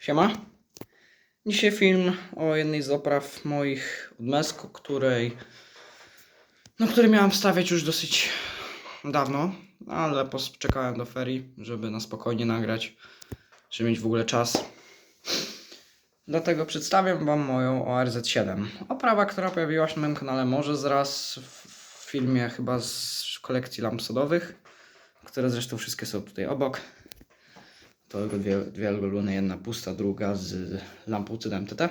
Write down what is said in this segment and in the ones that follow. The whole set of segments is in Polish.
Siema. Dzisiaj film o jednej z opraw moich od Mesko, której no, który miałem wstawiać już dosyć dawno, ale pos- czekałem do ferii, żeby na spokojnie nagrać, żeby mieć w ogóle czas. Dlatego przedstawiam Wam moją ORZ7. Oprawa, która pojawiła się na moim kanale może zraz w filmie chyba z kolekcji lamp sodowych, które zresztą wszystkie są tutaj obok. To tylko dwie, dwie lubione, jedna pusta, druga z lampą cydem TT.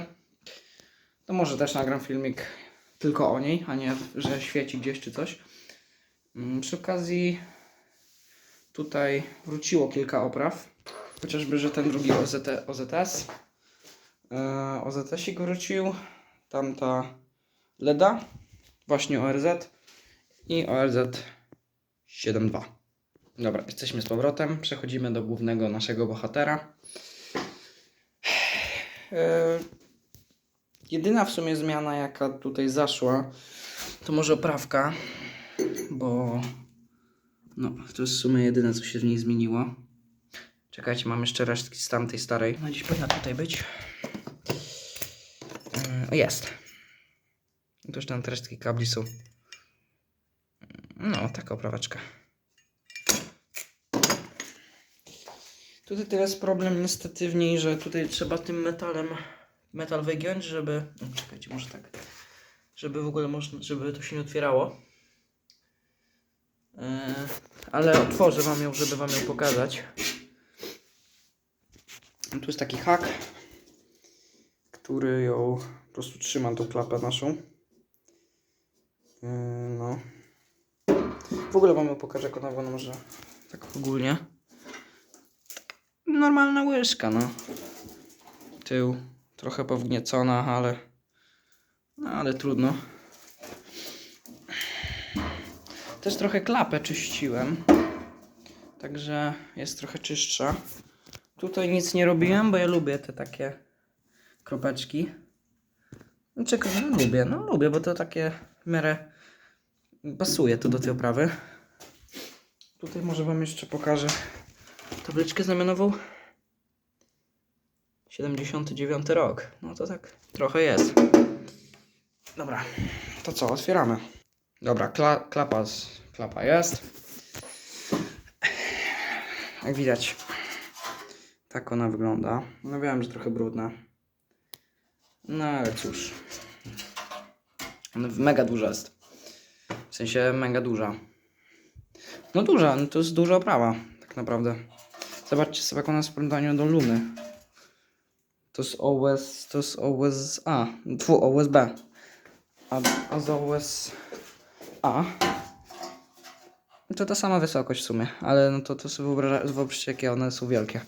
To może też nagram filmik tylko o niej, a nie, że świeci gdzieś czy coś. Mm, Przy okazji tutaj wróciło kilka opraw. Chociażby, że ten drugi OZT, OZS. Yy, OZS-ik wrócił. Tamta LEDA. Właśnie ORZ. I ORZ 7.2. Dobra, jesteśmy z powrotem. Przechodzimy do głównego naszego bohatera. E, jedyna w sumie zmiana, jaka tutaj zaszła, to może oprawka, bo no, to jest w sumie jedyne, co się w niej zmieniło. Czekajcie, mam jeszcze resztki z tamtej starej. No dziś powinna tutaj być. E, O, jest. To już tam resztki kabli są. No, taka opraweczka. Tutaj teraz problem niestety w niej, że tutaj trzeba tym metalem metal wygiąć, żeby. No, czekajcie, może tak. Żeby w ogóle można, żeby to się nie otwierało. Yy, ale otworzę wam ją, żeby wam ją pokazać. Tu jest taki hak, który ją po prostu trzyma tą klapę naszą. Yy, no. W ogóle wam ją pokażę, jak ona wygląda może tak ogólnie normalna łyżka, no. Tył trochę powgniecona, ale no, ale trudno. Też trochę klapę czyściłem. Także jest trochę czystsza. Tutaj nic nie robiłem, bo ja lubię te takie kropeczki. Czekaj, no lubię, no lubię, bo to takie w miarę pasuje to do tej oprawy. Tutaj może wam jeszcze pokażę tabliczkę znamionową. 79 rok. No to tak trochę jest. Dobra, to co, otwieramy. Dobra, kla klapa, z, klapa jest. Jak widać, tak ona wygląda. No wiem, że trochę brudna. No ale cóż. Ona mega duża jest. W sensie mega duża. No duża, no to jest duża oprawa, tak naprawdę. Zobaczcie sobie, jak ona jest w porównaniu do Luny. To jest OS, to jest OS A, tfu, OSB. A, a z OS A to ta sama wysokość w sumie, ale no to, to sobie wyobraża, wyobraźcie, jakie one są wielkie.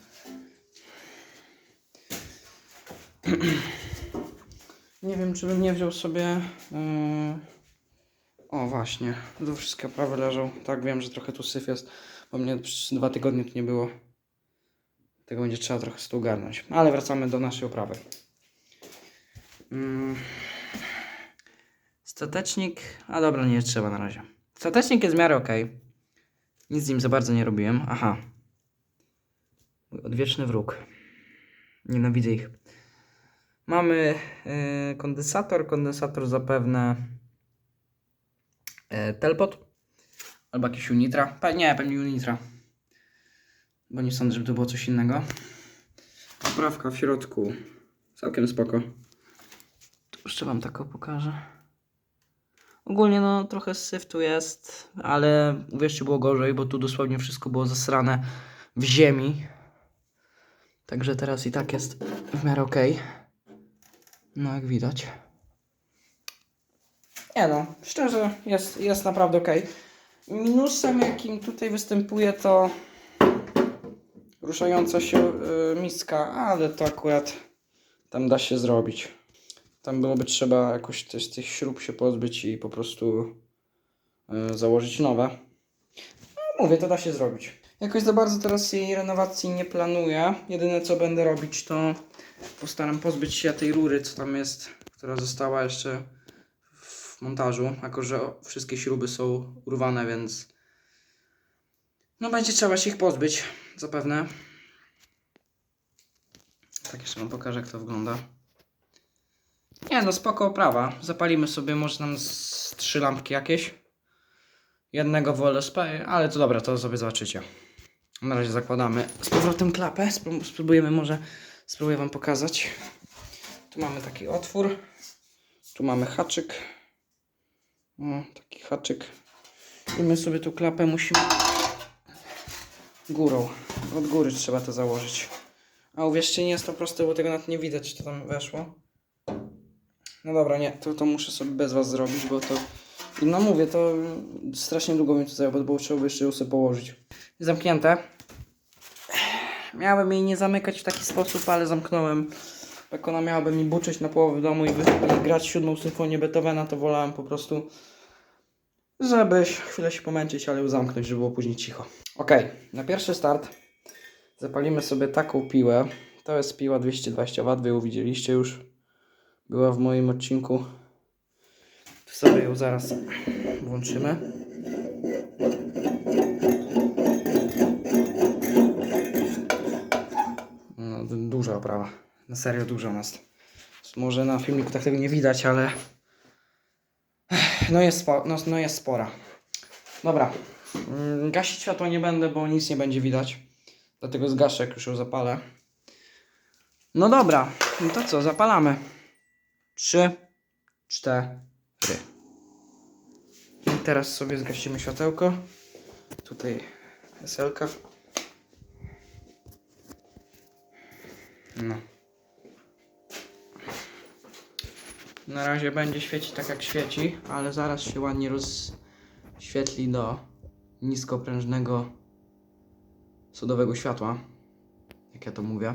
Nie wiem, czy bym nie wziął sobie. Yy... O, właśnie. Tu wszystkie oprawy leżą. Tak, wiem, że trochę tu syf jest, bo mnie przez dwa tygodnie tu nie było. Tego będzie trzeba trochę tym ogarnąć. Ale wracamy do naszej oprawy. Mm. Statecznik. A dobra, nie trzeba na razie. Statecznik jest w miarę ok. Nic z nim za bardzo nie robiłem. Aha. Mój odwieczny wróg. Nienawidzę ich. Mamy yy, kondensator. Kondensator zapewne yy, telpot. Albo jakiś unitra. Pe nie, pewnie unitra. Bo nie sądzę, żeby to było coś innego. Oprawka w środku. Całkiem spoko. Tu jeszcze wam taką pokażę. Ogólnie no trochę syf tu jest, ale uwierzcie było gorzej, bo tu dosłownie wszystko było zasrane w ziemi. Także teraz i tak jest w miarę okej. No jak widać. Nie no, szczerze jest, jest naprawdę okej. Minusem jakim tutaj występuje to ruszająca się y, miska, ale to akurat tam da się zrobić. Tam byłoby trzeba jakoś też tych śrub się pozbyć i po prostu y, założyć nowe. No, mówię, to da się zrobić. Jakoś za bardzo teraz jej renowacji nie planuję. Jedyne co będę robić to postaram pozbyć się tej rury, co tam jest, która została jeszcze w montażu, jako że wszystkie śruby są urwane, więc no będzie trzeba się ich pozbyć, zapewne. Tak jeszcze wam pokażę jak to wygląda. Nie no, spoko oprawa. Zapalimy sobie może tam z trzy lampki jakieś. Jednego w LSP, ale to dobra, to sobie zobaczycie. Na razie zakładamy z powrotem klapę. Spró- Spróbujemy może, spróbuję wam pokazać. Tu mamy taki otwór. Tu mamy haczyk. O, taki haczyk. I my sobie tu klapę musimy górą. Od góry trzeba to założyć. A uwierzcie, nie jest to proste, bo tego nawet nie widać, czy to tam weszło. No dobra, nie, to, to muszę sobie bez was zrobić, bo to... No mówię, to strasznie długo mi to zajęło, bo trzeba by jeszcze ją sobie położyć. Zamknięte. Miałem jej nie zamykać w taki sposób, ale zamknąłem. Jak ona miałaby mi buczyć na połowę domu i, i grać siódmą symfonię Beethovena, to wolałem po prostu, żeby chwilę się pomęczyć, ale ją zamknąć, żeby było później cicho. Ok, na pierwszy start zapalimy sobie taką piłę. To jest piła 220 W, wy ją widzieliście już. Była w moim odcinku. Tu sobie ją zaraz włączymy. No, du- duża oprawa. Na serio duża jest. Może na filmiku tak tego nie widać, ale no jest, spo, no, no jest spora. Dobra. Mm, Gasić światła nie będę, bo nic nie będzie widać. Dlatego zgaszę, jak już ją zapalę. No dobra, no to co, zapalamy. Trzy, cztery. I teraz sobie zgasimy światełko. Tutaj weselka. No. Na razie będzie świecić tak jak świeci, ale zaraz się ładnie rozświetli do niskoprężnego sodowego światła. Jak ja to mówię.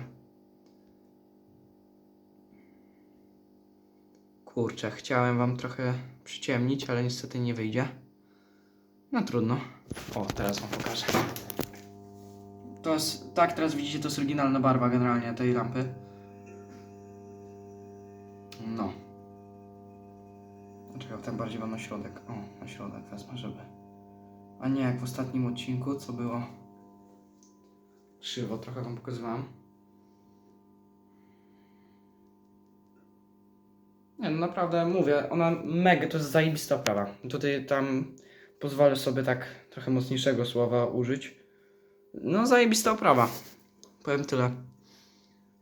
Kurczę, chciałem wam trochę przyciemnić, ale niestety nie wyjdzie. No trudno. O, teraz wam pokażę. To jest, tak teraz widzicie, to jest oryginalna barwa generalnie tej lampy. No. Czekaj, ten bardziej wam na środek. O, na środek wezmę, żeby... A nie, jak w ostatnim odcinku, co było... Krzywo trochę wam pokazywałem. Nie, no naprawdę mówię, ona mega, to jest zajebista oprawa. Tutaj tam pozwolę sobie tak trochę mocniejszego słowa użyć. No zajebista oprawa. Powiem tyle.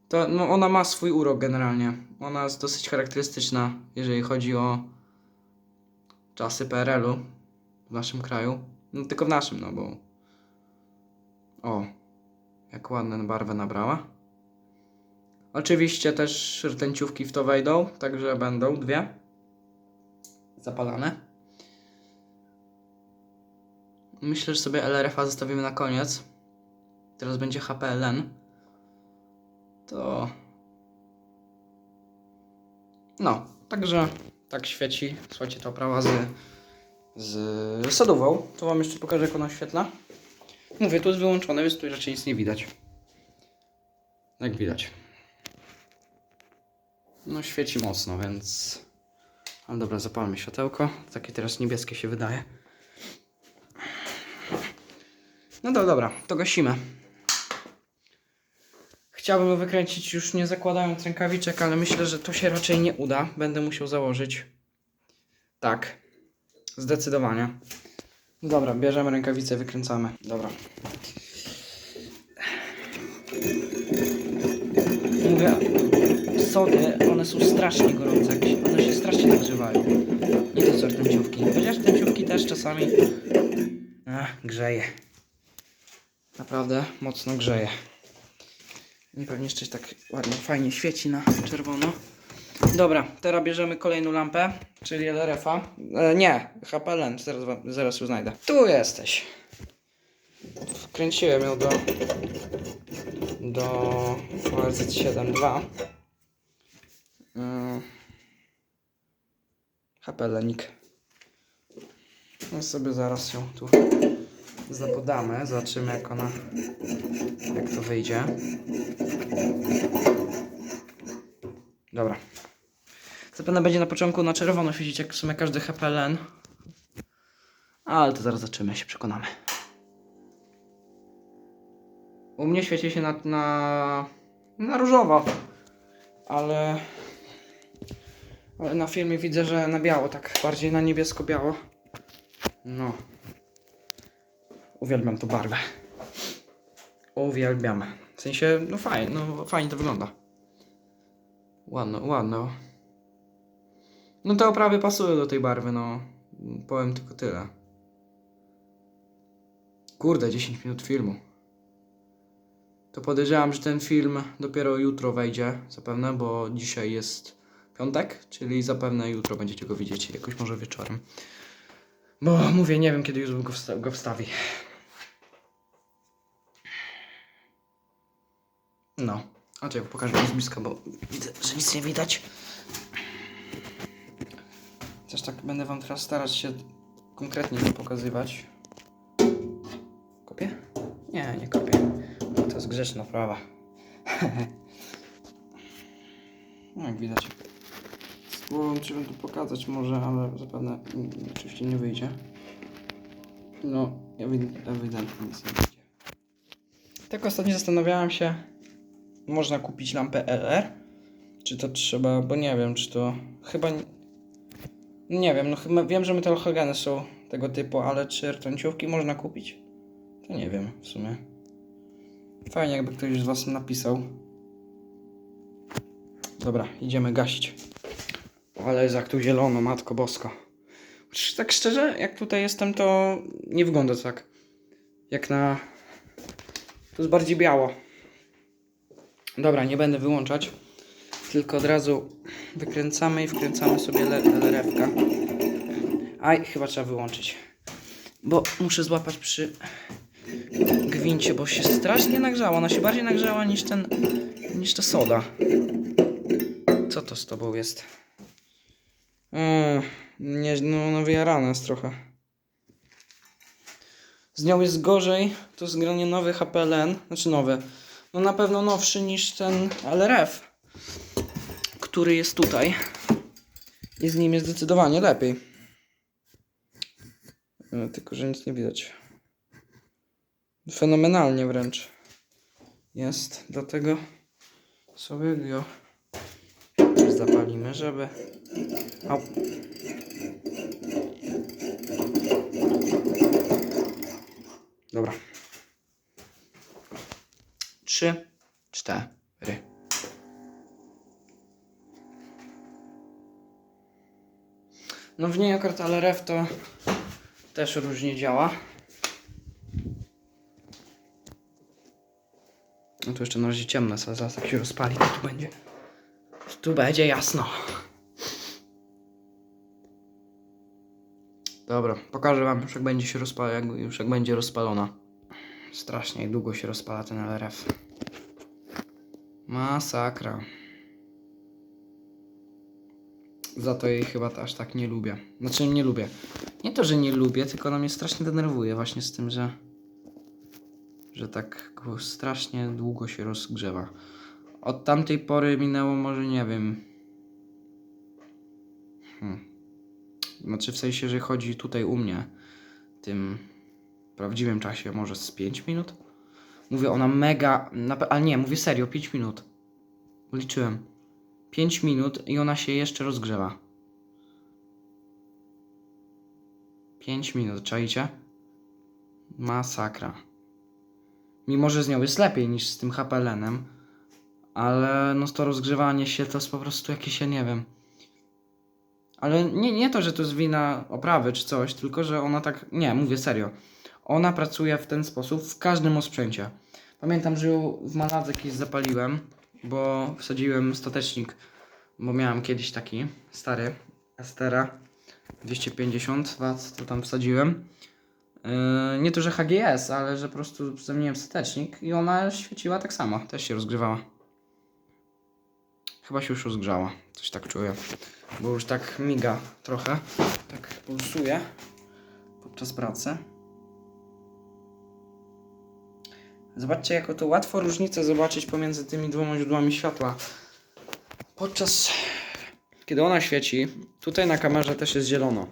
To, no ona ma swój urok generalnie. Ona jest dosyć charakterystyczna, jeżeli chodzi o czasy PRL-u w naszym kraju. No tylko w naszym, no bo... O, jak ładne barwę nabrała. Oczywiście też rtęciówki w to wejdą, także będą dwie zapalane. Myślę, że sobie LRF-a zostawimy na koniec. Teraz będzie HPLN. To. No, także tak świeci. Słuchajcie, ta oprawa z, z. To Wam jeszcze pokażę, jak ona oświetla. Mówię, tu jest wyłączone, więc tu raczej nic nie widać. Jak widać. No świeci mocno, więc... Ale dobra, zapalmy światełko. Takie teraz niebieskie się wydaje. No do, dobra, to gasimy. Chciałbym wykręcić już nie zakładając rękawiczek, ale myślę, że to się raczej nie uda. Będę musiał założyć. Tak. Zdecydowanie. Dobra, bierzemy rękawice, wykręcamy. Dobra. Mówię, sody, one są strasznie gorące, one się strasznie nagrzewają. Nie to co rtęciówki. Chociaż rtęciówki też czasami Ach, grzeje. Naprawdę mocno grzeje. I pewnie jeszcze tak ładnie, fajnie świeci na czerwono. Dobra, teraz bierzemy kolejną lampę, czyli LRF-a. E, nie, HPLN, zaraz, wam- zaraz ją znajdę. Tu jesteś. Wkręciłem ją do do OLZ72. Yy. HPLenik. No sobie zaraz ją tu zapodamy. Zobaczymy jak ona, jak to wyjdzie. Dobra. Zapewne będzie na początku na czerwono świecić jak w sumie każdy HPLN. Ale to zaraz zobaczymy, się przekonamy. U mnie świeci się na, na na różowo. Ale... Ale na filmie widzę, że na biało, tak bardziej na niebiesko-biało. No. Uwielbiam tą barwę. Uwielbiam. W sensie, no fajnie, no fajnie to wygląda. Ładno, ładno. No te oprawy pasują do tej barwy, no. Powiem tylko tyle. Kurde, 10 minut filmu. To podejrzewam, że ten film dopiero jutro wejdzie, zapewne, bo dzisiaj jest piątek, czyli zapewne jutro będziecie go widzieć, jakoś może wieczorem. Bo mówię, nie wiem kiedy YouTube go, wsta- go wstawi. No, a to ja pokażę wam z bliska, bo widzę, że nic nie widać. Też tak będę wam teraz starać się konkretnie to pokazywać. Kopię? Nie, nie kopię. No, to jest grzeczna prawa. no jak widać. Spróbuję tu pokazać może, ale zapewne oczywiście nie wyjdzie. No, ewi- ewidentnie nic nie wyjdzie. Tak ostatnio zastanawiałem się, można kupić lampę LR? Czy to trzeba, bo nie wiem, czy to chyba... nie- wiem, no chyba wiem, że metalhogany są tego typu, ale czy rtęciówki można kupić? To nie wiem w sumie. Fajnie jakby ktoś z was napisał. Dobra, idziemy gasić. Ale jak tu zielono, matko boska. Tak szczerze, jak tutaj jestem, to nie wygląda to tak. Jak na... Tu jest bardziej biało. Dobra, nie będę wyłączać. Tylko od razu wykręcamy i wkręcamy sobie le- LRF-ka. Aj, chyba trzeba wyłączyć. Bo muszę złapać przy gwincie, bo się strasznie nagrzała. Ona się bardziej nagrzała niż ten, niż ta soda. Co to z tobą jest? Eee, nie, no, no wyjarana jest trochę. Z nią jest gorzej. To jest granie nowy HPLN. Znaczy nowy. No na pewno nowszy niż ten LRF. Który jest tutaj. I z nim jest zdecydowanie lepiej. E, Tylko, że nic nie widać. Fenomenalnie wręcz. Jest. Dlatego sobie go zapalimy, żeby... Au. Dobra. Trzy, cztery. No w niej akurat LRF to też różnie działa. No tu jeszcze na razie ciemno, co zaraz jak się rozpali, to tu będzie. Tu będzie jasno. Dobra, pokażę wam już jak będzie się rozpala, jak, już jak będzie rozpalona. Strasznie długo się rozpala ten LRF. Masakra. Za to jej chyba aż tak nie lubię. Znaczy nie lubię. Nie to, że nie lubię, tylko ona mnie strasznie denerwuje właśnie z tym, że że tak strasznie długo się rozgrzewa. Od tamtej pory minęło może nie wiem. Hmm. Znaczy w sensie, że chodzi tutaj u mnie tym prawdziwym czasie może z 5 minut. Mówię, ona mega, ale nie, mówię serio, 5 minut. Liczyłem. 5 minut i ona się jeszcze rozgrzewa. 5 minut, czajcie? Masakra. Mimo, że z nią jest lepiej niż z tym HPLN-em, ale no to rozgrzewanie się to jest po prostu jakieś, ja nie wiem. Ale nie, nie to, że to jest wina oprawy czy coś, tylko że ona tak. Nie, mówię serio. Ona pracuje w ten sposób w każdym osprzęcie. Pamiętam, że ją w maladze kiedyś zapaliłem, bo wsadziłem statecznik, bo miałem kiedyś taki stary Estera 250 W, to tam wsadziłem. Yy, nie to, że HGS, ale że po prostu zamieniłem statecznik i ona świeciła tak samo, też się rozgrzewała. Chyba się już rozgrzała, coś tak czuję. Bo już tak miga trochę, tak pulsuje podczas pracy. Zobaczcie, jako to łatwo różnicę zobaczyć pomiędzy tymi dwoma źródłami światła. Podczas kiedy ona świeci, tutaj na kamerze też jest zielono.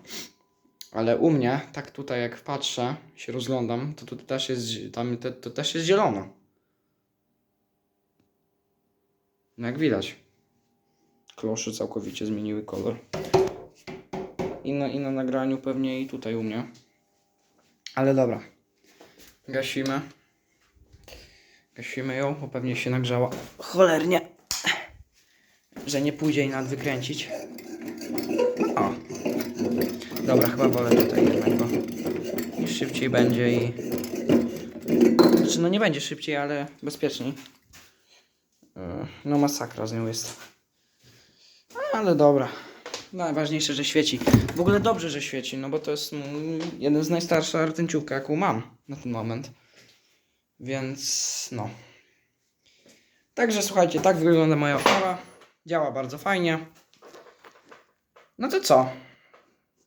Ale u mnie, tak tutaj jak patrzę, się rozglądam, to tu też jest, tam te, to też jest zielono. No jak widać. Klosze całkowicie zmieniły kolor. I na, I na nagraniu pewnie i tutaj u mnie. Ale dobra. Gasimy. Gasimy ją, bo pewnie się nagrzała cholernie. Że nie pójdzie jej nad wykręcić. O. Dobra, chyba wolę tutaj jednak, bo szybciej będzie i... Znaczy, no nie będzie szybciej, ale bezpieczniej. Yy, No masakra z nią jest. Ale dobra. Najważniejsze, że świeci. W ogóle dobrze, że świeci, no bo to jest jeden z najstarszych rtęciówka, jaką mam na ten moment. Więc no. Także słuchajcie, tak wygląda moja oprawa. Działa bardzo fajnie. No to co?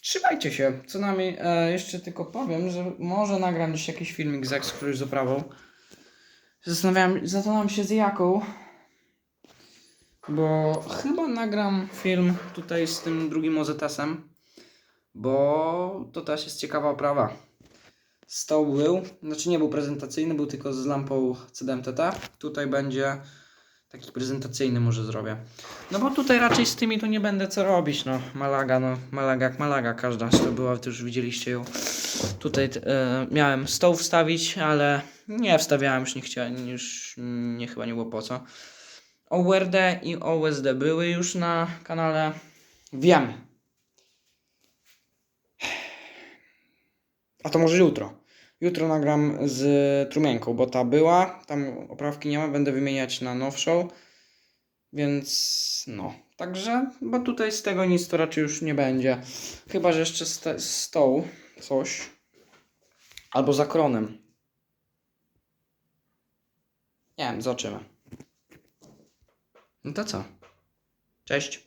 Trzymajcie się. Co najmniej e, jeszcze tylko powiem, że może nagram gdzieś jakiś filmik z Express z oprawą. Zastanawiam, zastanawiam się z jaką. Bo chyba nagram film tutaj z tym drugim OZS-em. Bo to też jest ciekawa oprawa. Stoł był, znaczy nie był prezentacyjny, był tylko z lampą CDMTT. Tutaj będzie taki prezentacyjny może zrobię. No bo tutaj raczej z tymi to nie będę co robić, no. Malaga, no. Malaga jak Malaga, każda to była, to już widzieliście ją. Tutaj e, miałem stoł wstawić, ale nie wstawiałem, już nie chciałem, już nie, chyba nie było po co. ORD i OSD były już na kanale. Wiem. A to może jutro. Jutro nagram z trumienką, bo ta była, tam oprawki nie ma, będę wymieniać na nowszą. Więc no, także, bo tutaj z tego nic to raczej już nie będzie. Chyba, że jeszcze z, te, z stołu coś. Albo za kronem. Nie wiem, zobaczymy. No to co? Cześć.